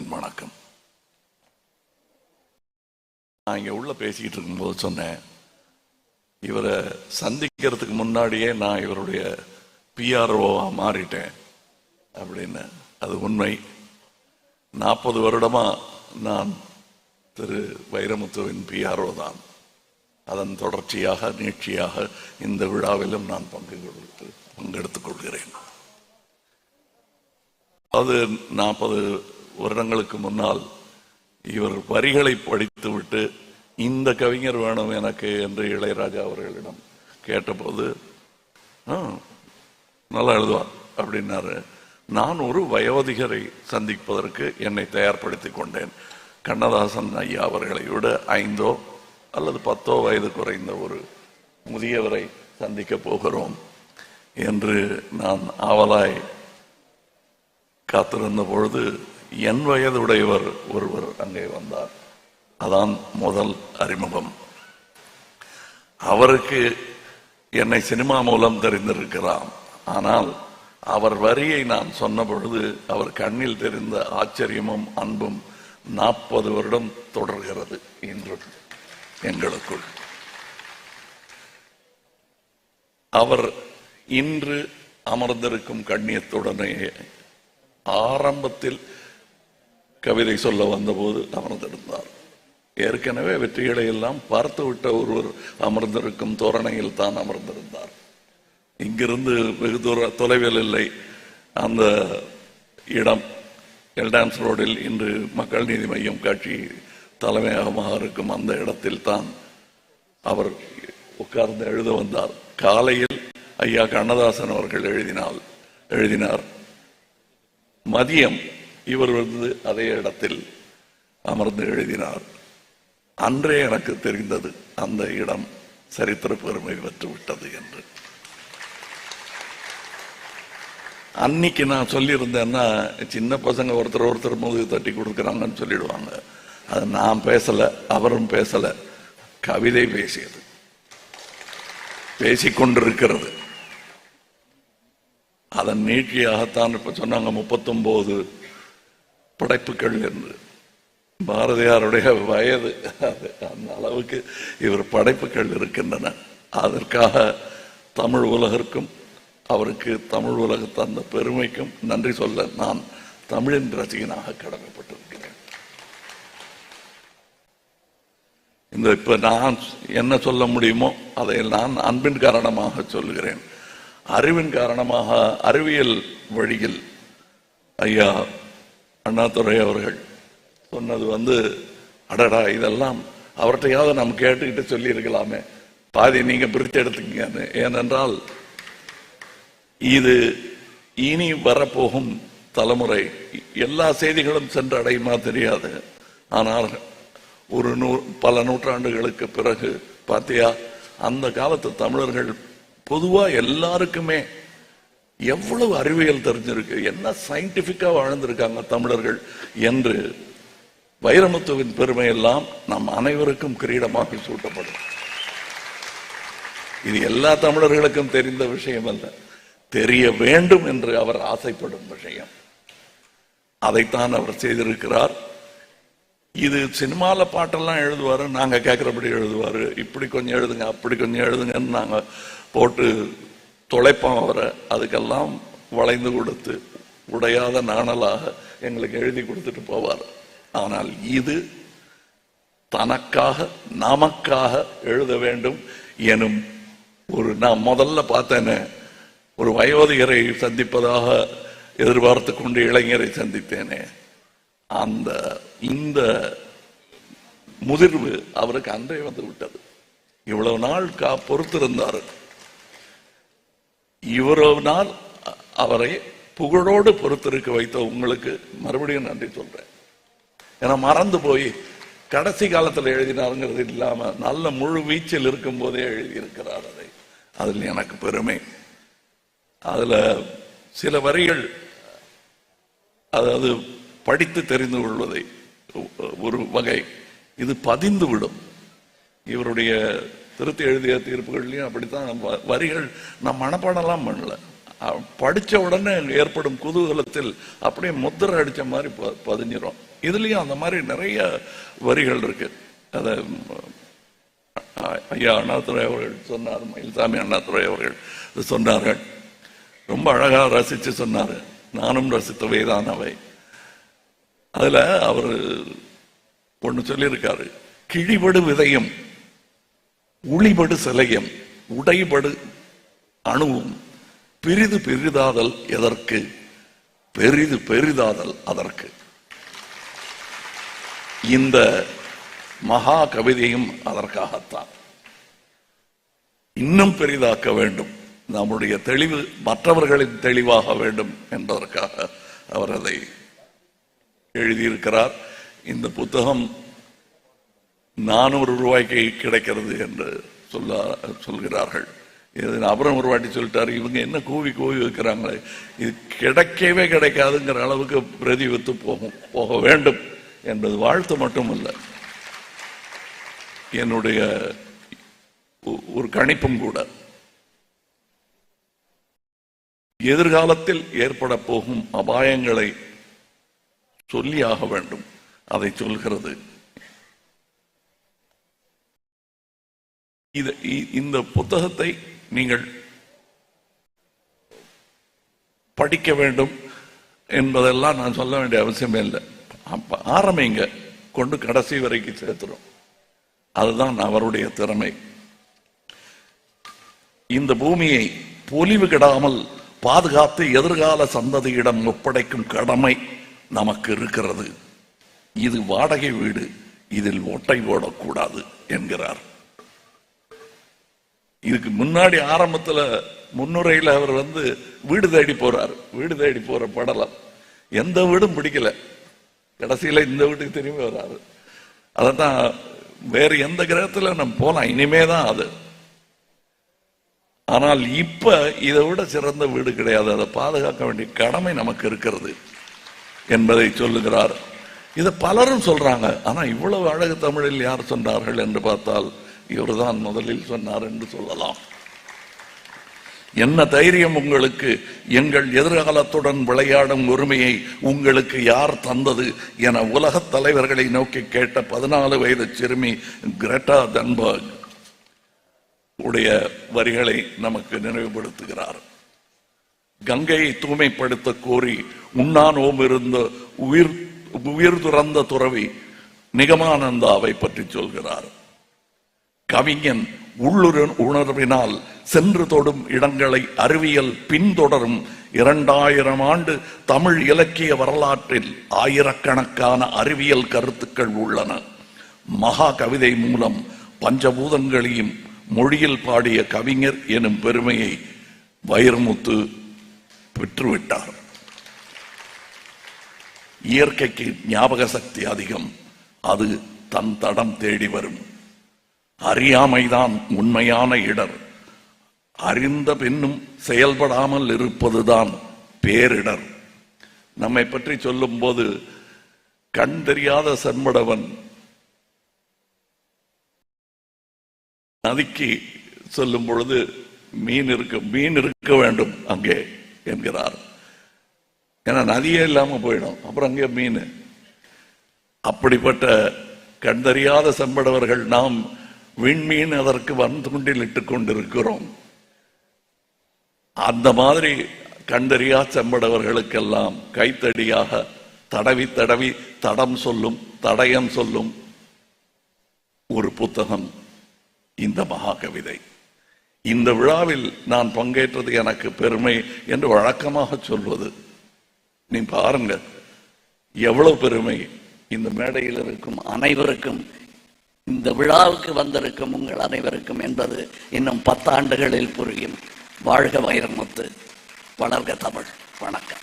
என் வணக்கம். நான் இங்க உள்ள பேசிக்கிட்டு இருக்கும்போது சொன்னேன் இவரை சந்திக்கிறதுக்கு முன்னாடியே நான் இவருடைய பிஆர்ஓவாக மாறிட்டேன் அப்படின்னு. அது உண்மை. நாற்பது வருடமா நான் திரு வைரமுத்துவின் பிஆர்ஓ தான். அதன் தொடர்ச்சியாக நீட்சியாக இந்த விழாவிலும் நான் பங்கு கொடுத்து பங்கெடுத்துக் கொள்கிறேன். அது நாற்பது வருடங்களுக்கு முன்னால் இவர் வரிகளை படித்துவிட்டு இந்த கவிஞர் வேணும் எனக்கு என்று இளையராஜா அவர்களிடம் கேட்டபோது நல்லா எழுதுவார் அப்படின்னாரு. நான் ஒரு வயோதிகரை சந்திப்பதற்கு என்னை தயார்படுத்தி கொண்டேன். கண்ணதாசன் ஐயா அவர்களை விட ஐந்தோ அல்லது பத்தோ வயது குறைந்த ஒரு முதியவரை சந்திக்க போகிறோம் என்று நான் ஆவலாய் காத்திருந்த பொழுது என் வயதுடையவர் ஒருவர் அங்கே வந்தார். அதான் முதல் அறிமுகம். அவருக்கு என்னை சினிமா மூலம் தெரிந்திருக்கிறார் ஆனால் அவர் வரியை நான் சொன்ன பொழுது அவர் கண்ணில் தெரிந்த ஆச்சரியமும் அன்பும் நாற்பது வருடம் தொடர்கிறது இன்று எங்களுக்குள். அவர் இன்று அமர்ந்திருக்கும் கண்ணியத்துடனே ஆரம்பத்தில் கவிதை சொல்ல வந்தபோது அமர்ந்திருந்தார் ஏற்கனவே வெற்றிகளை எல்லாம் பார்த்து விட்ட ஒருவர் அமர்ந்திருக்கும் தோரணையில் தான் அமர்ந்திருந்தார். இங்கிருந்து வெகு தூர தொலைவில் இல்லை. அந்த இடம் எல்டான்ஸ் ரோடில் இன்று மக்கள் நீதி மையம் காட்சி தலைமையகமாக இருக்கும் அந்த இடத்தில் தான் அவர் உட்கார்ந்து எழுத வந்தார். காலையில் ஐயா கண்ணதாசன் அவர்கள் எழுதினால் எழுதினார் மதியம் இவர் வந்து அதே இடத்தில் அமர்ந்து எழுதினார். அன்றே எனக்கு தெரிந்தது அந்த இடம் சரித்திர பெருமை பெற்று விட்டது என்று. அன்னைக்கு நான் சொல்லியிருந்தேன்னா சின்ன பசங்க ஒருத்தர் ஒருத்தர் முதுகு தட்டி கொடுக்குறாங்கன்னு சொல்லிடுவாங்க. அது நான் பேசல அவரும் பேசல. கவிதை பேசியது. பேசிக்கொண்டிருக்கிறது. அதன் நீட்சியாகத்தான் இப்ப சொன்னாங்க முப்பத்தொன்பது படைப்புகள் என்று. பாரதியாருடைய வயது அது அந்த அளவுக்கு இவர் படைப்புகள் இருக்கின்றன. அதற்காக தமிழ் உலகிற்கும் அவருக்கு தமிழ் உலக தந்த பெருமைக்கும் நன்றி சொல்ல நான் தமிழின் ரசிகனாக கடமைப்பட்டிருக்கிறேன். இந்த இப்ப நான் என்ன சொல்ல முடியுமோ அதை நான் அன்பின் காரணமாக சொல்லுகிறேன். அறிவின் காரணமாக அறிவியல் வழியில் ஐயா அண்ணாதுரை அவர்கள் சொன்னது வந்து அடடா இதெல்லாம் அவர்கிட்டையாவது நம்ம கேட்டுக்கிட்டு சொல்லியிருக்கலாமே. பாதி நீங்க பிரித்து எடுத்துக்கங்கன்னு. ஏனென்றால் இது இனி வரப்போகும் தலைமுறை எல்லா செய்திகளும் சென்றடையுமா தெரியாது. ஆனால் ஒரு நூ பல நூற்றாண்டுகளுக்கு பிறகு பார்த்தியா அந்த காலத்து தமிழர்கள் பொதுவா எல்லாருக்குமே எவ்வளவு அறிவியல் தெரிஞ்சிருக்கு என்ன சயின்டிபிக்கா வாழ்ந்திருக்காங்க தமிழர்கள் என்று வைரமுத்துவின் பெருமை எல்லாம் நம் அனைவருக்கும் கிரீடமாக சூட்டப்படும். இது எல்லா தமிழர்களுக்கும் தெரிந்த விஷயம் அல்ல. தெரிய வேண்டும் என்று அவர் ஆசைப்படும் விஷயம். அதைத்தான் அவர் செய்திருக்கிறார். இது சினிமாவில் பாட்டெல்லாம் எழுதுவாரு நாங்கள் கேட்குறபடி எழுதுவாரு. இப்படி கொஞ்சம் எழுதுங்க அப்படி கொஞ்சம் எழுதுங்கன்னு நாங்கள் போட்டு தொலைப்பான் அவரை. அதுக்கெல்லாம் வளைந்து கொடுத்து உடையாத நாணலாக எங்களுக்கு எழுதி கொடுத்துட்டு போவார். ஆனால் இது தனக்காக நமக்காக எழுத வேண்டும் எனும் ஒரு நான் முதல்ல பார்த்தேனே ஒரு வயோதிகரை சந்திப்பதாக எதிர்பார்த்து கொண்டு இளைஞரை சந்தித்தேனே. அந்த இந்த முதிர்வு அவருக்கு அன்றே வந்து விட்டது. இவ்வளவு நாள் கா பொறுத்திருந்தார். இவ்வளவு நாள் அவரை புகழோடு பொறுத்திருக்க வைத்த உங்களுக்கு மறுபடியும் நன்றி சொல்றேன். ஏன்னா மறந்து போய் கடைசி காலத்தில் எழுதினாருங்கிறது இல்லாம நல்ல முழு வீச்சில் இருக்கும் போதே எழுதியிருக்கிறார் அதை. அதில் எனக்கு பெருமை. அதுல சில வரிகள் அதாவது படித்து தெரிந்து கொள்வதை ஒரு வகை. இது பதிந்து விடும் இவருடைய திருத்தி எழுதிய தீர்ப்புகள்லையும் அப்படித்தான் வ- வரிகள் நான் மனப்பாடம்லாம் பண்ணல. படித்த படிச்ச உடனே ஏற்படும் குதூகலத்தில் அப்படியே முத்திரை அடிச்ச மாதிரி ப- பதிஞ்சிரும். இதுலயும் அந்த மாதிரி நிறைய வரிகள் இருக்கு. அதை ஐயா அண்ணாதுரை அவர்கள் சொன்னார் மயில்சாமி அண்ணாதுரை அவர்கள் சொன்னார்கள். ரொம்ப அழகா ரசிச்சு சொன்னாரு. நானும் ரசித்தவை தான் அவை. அதுல அவர் ஒண்ணு சொல்லியிருக்காரு. கிழிபடு விதையும். உளிபடு சிலையம் உடைபடு அணுவும் பெரிது பெரிதாதல் எதற்கு? பெரிது பெரிதாதல் அதற்கு. இந்த மகா கவிதையும் அதற்காகத்தான். இன்னும் பெரிதாக்க வேண்டும். நம்முடைய தெளிவு மற்றவர்களின் தெளிவாக வேண்டும் என்பதற்காக அவர் அதை எழுதியிருக்கிறார். இந்த புத்தகம் நானூறு ரூபாய்க்கு கிடைக்கிறது என்று சொல்ல சொல்கிறார்கள். இது அப்புறம் ஒரு வாட்டி சொல்லிட்டாரு இவங்க என்ன கூவி கூவி வைக்கிறாங்களே இது கிடைக்கவே கிடைக்காதுங்கிற அளவுக்கு பிரதி வித்து போகும் போக வேண்டும் என்பது வாழ்த்து மட்டுமல்ல. என்னுடைய ஒரு கணிப்பும் கூட. எதிர்காலத்தில் ஏற்பட போகும் அபாயங்களை சொல்லியாக வேண்டும். அதை சொல்கிறது இது இந்த புத்தகத்தை நீங்கள் படிக்க வேண்டும் என்பதெல்லாம் நான் சொல்ல வேண்டிய அவசியமே இல்லை. அப்ப ஆரம்பிங்க கொண்டு கடைசி வரைக்கும் சேர்த்துடும் அதுதான் அவருடைய திறமை. இந்த பூமியை பொலிவு கெடாமல் பாதுகாத்து எதிர்கால சந்ததியிடம் ஒப்படைக்கும் கடமை நமக்கு இருக்கிறது. இது வாடகை வீடு இதில் ஓட்டை போடக்கூடாது என்கிறார். இதுக்கு முன்னாடி ஆரம்பத்துல முன்னுரையில அவர் வந்து வீடு தேடி போறார். வீடு தேடி போற படலம் எந்த வீடும் பிடிக்கல. கடைசியில இந்த வீட்டுக்கு திரும்பி வராரு. அதான் வேற எந்த கிரகத்துல நம்ம போலாம். இனிமே தான் அது. ஆனால் இப்ப இதை விட சிறந்த வீடு கிடையாது. அதை பாதுகாக்க வேண்டிய கடமை நமக்கு இருக்கிறது என்பதை சொல்லுகிறார். இதை பலரும் சொல்றாங்க. ஆனா இவ்வளவு அழகு தமிழில் யார் சொன்னார்கள் என்று பார்த்தால் இவர்தான் முதலில் சொன்னார் என்று சொல்லலாம். என்ன தைரியம் உங்களுக்கு? எங்கள் எதிர்காலத்துடன் விளையாடும் உரிமையை உங்களுக்கு யார் தந்தது என உலகத் தலைவர்களை நோக்கி கேட்ட பதினாலு வயது சிறுமி கிரெட்டா தன்பர்க் உடைய வரிகளை நமக்கு நினைவுபடுத்துகிறார். கங்கையை தூய்மைப்படுத்த கோரி உண்ணானோம் இருந்த உயிர் உயிர் துறந்த துறவி நிகமானந்தாவை பற்றி சொல்கிறார். கவிஞன் உள்ளுர உணர்வினால் சென்று தொடும் இடங்களை அறிவியல் பின்தொடரும் இரண்டாயிரம் ஆண்டு தமிழ் இலக்கிய வரலாற்றில் ஆயிரக்கணக்கான அறிவியல் கருத்துக்கள் உள்ளன. மகா கவிதை மூலம் பஞ்சபூதங்களையும் மொழியில் பாடிய கவிஞர் எனும் பெருமையை வைரமுத்து பெற்றுவிட்டார். இயற்கைக்கு ஞாபக சக்தி அதிகம். அது தன் தடம் தேடி வரும். அறியாமைதான் உண்மையான இடர். அறிந்த பின்னும் செயல்படாமல் இருப்பதுதான் பேரிடர். நம்மை பற்றி சொல்லும்போது கண் தெரியாத சண்படவன் நதிக்கு சொல்லும் பொழுது மீன் இருக்க மீன் இருக்க வேண்டும் அங்கே என்கிறார். ஏன்னா நதியே இல்லாம போயிடும். அப்புறம் அங்கே மீன். அப்படிப்பட்ட கண்டறியாத செம்படவர்கள் நாம் விண்மீன் அதற்கு வந்து கொண்டில் இட்டுக் கொண்டிருக்கிறோம். அந்த மாதிரி கண்டறியா செம்படவர்களுக்கெல்லாம் கைத்தடியாக தடவி தடவி தடம் சொல்லும் தடயம் சொல்லும் ஒரு புத்தகம் இந்த மகா கவிதை இந்த விழாவில் நான் பங்கேற்றது எனக்கு பெருமை என்று வழக்கமாக சொல்வது. நீ பாருங்க எவ்வளவு பெருமை. இந்த மேடையில் இருக்கும் அனைவருக்கும் இந்த விழாவுக்கு வந்திருக்கும் உங்கள் அனைவருக்கும் என்பது இன்னும் பத்தாண்டுகளில் புரியும். வாழ்க வைரமுத்து. வளர்க தமிழ். வணக்கம்.